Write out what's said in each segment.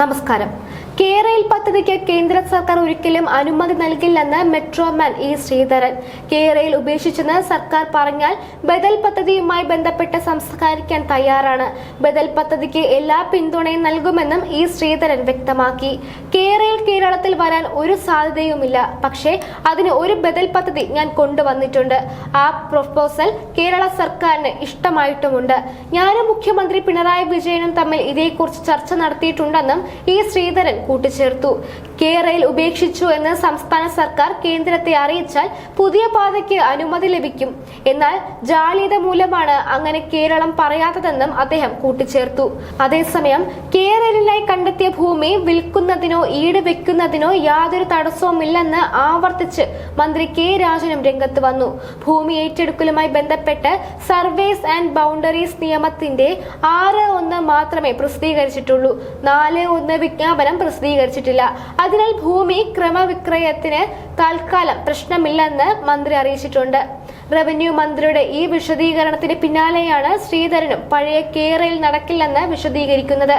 നമസ്കാരം. കേരയിൽ പദ്ധതിക്ക് കേന്ദ്ര സർക്കാർ ഒരിക്കലും അനുമതി നൽകില്ലെന്ന് മെട്രോമാൻ ഇ ശ്രീധരൻ. കേരയിൽ ഉപേക്ഷിച്ചെന്ന് സർക്കാർ പറഞ്ഞാൽ ബദൽ പദ്ധതിയുമായി ബന്ധപ്പെട്ട് സംസ്കരിക്കാൻ തയ്യാറാണ്. ബദൽ പദ്ധതിക്ക് എല്ലാ പിന്തുണയും നൽകുമെന്നും ഇ ശ്രീധരൻ വ്യക്തമാക്കി. കേരയിൽ കേരളത്തിൽ വരാൻ ഒരു സാധ്യതയുമില്ല. പക്ഷേ അതിന് ഒരു ബദൽ പദ്ധതി ഞാൻ കൊണ്ടുവന്നിട്ടുണ്ട്. ആ പ്രൊപ്പോസൽ കേരള സർക്കാരിന് ഇഷ്ടമായിട്ടുമുണ്ട്. ഞാനും മുഖ്യമന്ത്രി പിണറായി വിജയനും തമ്മിൽ ഇതേക്കുറിച്ച് ചർച്ച നടത്തിയിട്ടുണ്ടെന്നും ഇ ശ്രീധരൻ കൂട്ടിച്ചേർത്തു. കേരയിൽ ഉപേക്ഷിച്ചു എന്ന് സംസ്ഥാന സർക്കാർ കേന്ദ്രത്തെ അറിയിച്ചാൽ പുതിയ പാതയ്ക്ക് അനുമതി ലഭിക്കും. എന്നാൽ ജാള്യത മൂലമാണ് അങ്ങനെ കേരളം പറയാത്തതെന്നും അദ്ദേഹം കൂട്ടിച്ചേർത്തു. അതേസമയം കേരളിനായി കണ്ടെത്തിയ ഭൂമി വിൽക്കുന്നതിനോ ഈട് വെക്കുന്നതിനോ യാതൊരു തടസ്സവുമില്ലെന്ന് ആവർത്തിച്ച് മന്ത്രി കെ രാജനും രംഗത്ത് വന്നു. ഭൂമി ഏറ്റെടുക്കലുമായി ബന്ധപ്പെട്ട് സർവേസ് ആൻഡ് ബൗണ്ടറീസ് നിയമത്തിന്റെ ആറ് ഒന്ന് മാത്രമേ പ്രസിദ്ധീകരിച്ചിട്ടുള്ളൂ. നാല് ഒന്ന് വിജ്ഞാപനം പ്രസിദ്ധീകരിച്ചിട്ടില്ല. അതിനാൽ ഭൂമി ക്രമവിക്രയത്തിന് തൽക്കാലം പ്രശ്നമില്ലെന്ന് മന്ത്രി അറിയിച്ചിട്ടുണ്ട്. റവന്യൂ മന്ത്രിയുടെ ഈ വിശദീകരണത്തിന് പിന്നാലെയാണ് ശ്രീധരനും പഴയ കേരയിൽ നടക്കില്ലെന്ന് വിശദീകരിക്കുന്നത്.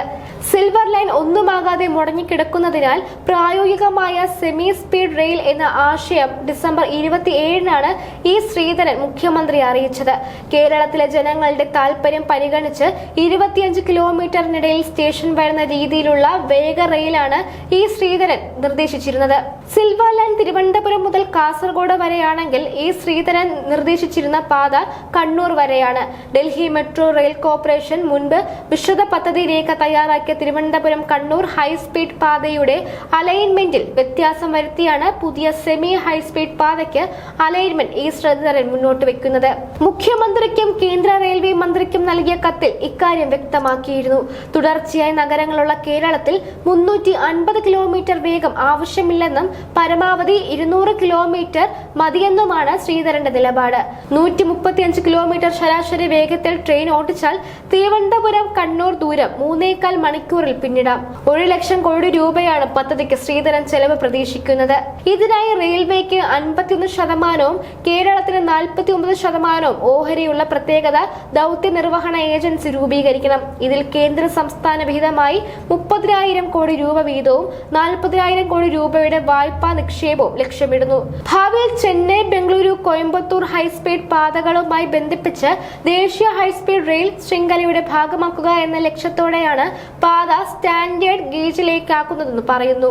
സിൽവർ ലൈൻ ഒന്നുമാകാതെ മുടങ്ങിക്കിടക്കുന്നതിനാൽ പ്രായോഗികമായ സെമി സ്പീഡ് റെയിൽ എന്ന ആശയം ഡിസംബർ ഇരുപത്തിയേഴിനാണ് ഈ ശ്രീധരൻ മുഖ്യമന്ത്രി അറിയിച്ചത്. കേരളത്തിലെ ജനങ്ങളുടെ താൽപര്യം പരിഗണിച്ച് ഇരുപത്തിയഞ്ച് കിലോമീറ്ററിനിടയിൽ സ്റ്റേഷൻ വരുന്ന രീതിയിലുള്ള വേഗ റെയിലാണ് ഈ ശ്രീധരൻ നിർദ്ദേശിച്ചിരുന്നത്. സിൽവർ ലൈൻ തിരുവനന്തപുരം മുതൽ കാസർഗോഡ് വരെയാണെങ്കിൽ ഈ ശ്രീധരൻ നിർദ്ദേശിച്ചിരുന്ന പാത കണ്ണൂർ വരെയാണ്. ഡൽഹി മെട്രോ റെയിൽ കോർപ്പറേഷൻ മുൻപ് വിശദ പദ്ധതി രേഖ തയ്യാറാക്കിയ തിരുവനന്തപുരം കണ്ണൂർ ഹൈസ്പീഡ് പാതയുടെ അലൈൻമെന്റിൽ വ്യത്യാസം വരുത്തിയാണ് പുതിയ സെമി ഹൈസ്പീഡ് പാതയ്ക്ക് അലൈൻമെന്റ് ഈ ശ്രീധരൻ മുന്നോട്ട് വെക്കുന്നത്. മുഖ്യമന്ത്രിക്കും കേന്ദ്ര റെയിൽവേ മന്ത്രിക്കും നൽകിയ കത്തിൽ ഇക്കാര്യം വ്യക്തമാക്കിയിരുന്നു. തുടർച്ചയായി നഗരങ്ങളുള്ള കേരളത്തിൽ മുന്നൂറ്റി അൻപത് കിലോമീറ്റർ വേഗം ആവശ്യമില്ലെന്നും പരമാവധി ഇരുന്നൂറ് കിലോമീറ്റർ മതിയെന്നുമാണ് ശ്രീധരന്റെ നിലപാട്. നൂറ്റി മുപ്പത്തിയഞ്ച് കിലോമീറ്റർ ശരാശരി വേഗത്തിൽ ട്രെയിൻ ഓടിച്ചാൽ തിരുവനന്തപുരം കണ്ണൂർ ദൂരം മൂന്നേകാൽ മണിക്കൂറിൽ പിന്നിടാം. ഒരു ലക്ഷം കോടി രൂപയാണ് പദ്ധതിക്ക് ശ്രീധരൻ ചെലവ് പ്രതീക്ഷിക്കുന്നത്. ഇതിനായി റെയിൽവേക്ക് അൻപത്തിയൊന്ന് ശതമാനവും കേരളത്തിന് നാൽപ്പത്തി ഒമ്പത് ശതമാനവും ഓഹരിയുള്ള പ്രത്യേകത ദൗത്യ നിർവഹണ ഏജൻസി രൂപീകരിക്കണം. ഇതിൽ കേന്ദ്ര സംസ്ഥാന വിഹിതമായി മുപ്പതിനായിരം കോടി രൂപ വീതവും നാൽപ്പതിനായിരം കോടി രൂപയുടെ വായ്പാ നിക്ഷേപവും ലക്ഷ്യമിടുന്നു. ഭാവിയിൽ ചെന്നൈ ബംഗളൂരു കോയമ്പത്തൂർ ഹൈസ്പീഡ് പാതകളുമായി ബന്ധിപ്പിച്ച് ദേശീയ ഹൈസ്പീഡ് റെയിൽ ശൃംഖലയുടെ ഭാഗമാക്കുക എന്ന ലക്ഷ്യത്തോടെയാണ് പാത സ്റ്റാൻഡേർഡ് ഗേജിലേക്കാക്കുന്നതെന്ന് പറയുന്നു.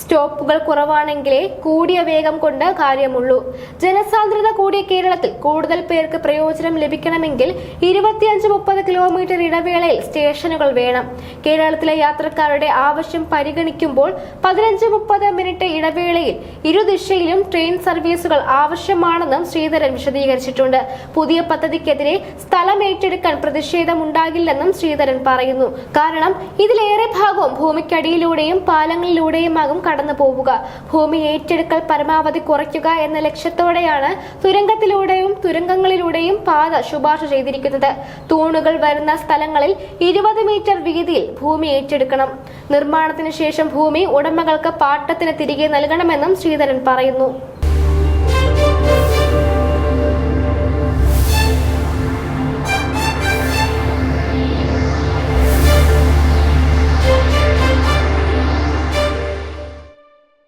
സ്റ്റോപ്പുകൾ കുറവാണെങ്കിലേ കൂടിയ വേഗം കൊണ്ട് കാര്യമുള്ളൂ. ജനസാന്ദ്രത കൂടിയ കേരളത്തിൽ കൂടുതൽ പേർക്ക് പ്രയോജനം ലഭിക്കണമെങ്കിൽ ഇരുപത്തിയഞ്ച് മുപ്പത് കിലോമീറ്റർ ഇടവേളയിൽ സ്റ്റേഷനുകൾ വേണം. കേരളത്തിലെ യാത്രക്കാരുടെ ആവശ്യം പരിഗണിക്കുമ്പോൾ പതിനഞ്ച് മുപ്പത് മിനിറ്റ് ഇടവേളയിൽ ഇരുദിശയിലും ട്രെയിൻ സർവീസുകൾ ആവശ്യമാണെന്നും ശ്രീധരൻ വിശദീകരിച്ചിട്ടുണ്ട്. പുതിയ പദ്ധതിക്കെതിരെ സ്ഥലം ഏറ്റെടുക്കാൻ പ്രതിഷേധമുണ്ടാകില്ലെന്നും ശ്രീധരൻ പറയുന്നു. കാരണം ഇതിലേറെ ഭാഗവും ഭൂമിക്കടിയിലൂടെയും പാലങ്ങളിലൂടെയുമാകും കടന്നു പോവുക ഭൂമി ഏറ്റെടുക്കൽ പരമാവധി കുറയ്ക്കുക എന്ന ലക്ഷ്യത്തോടെയാണ് തുരങ്കത്തിലൂടെയും തുരങ്കങ്ങളിലൂടെയും പാത ശുപാർശ ചെയ്തിരിക്കുന്നത്. തൂണുകൾ വരുന്ന സ്ഥലങ്ങളിൽ ഇരുപത് മീറ്റർ വീതിയിൽ ഭൂമി ഏറ്റെടുക്കണം. നിർമ്മാണത്തിന് ശേഷം ഭൂമി ഉടമകൾക്ക് പാട്ടത്തിന് തിരികെ നൽകണമെന്നും ശ്രീധരൻ പറയുന്നു.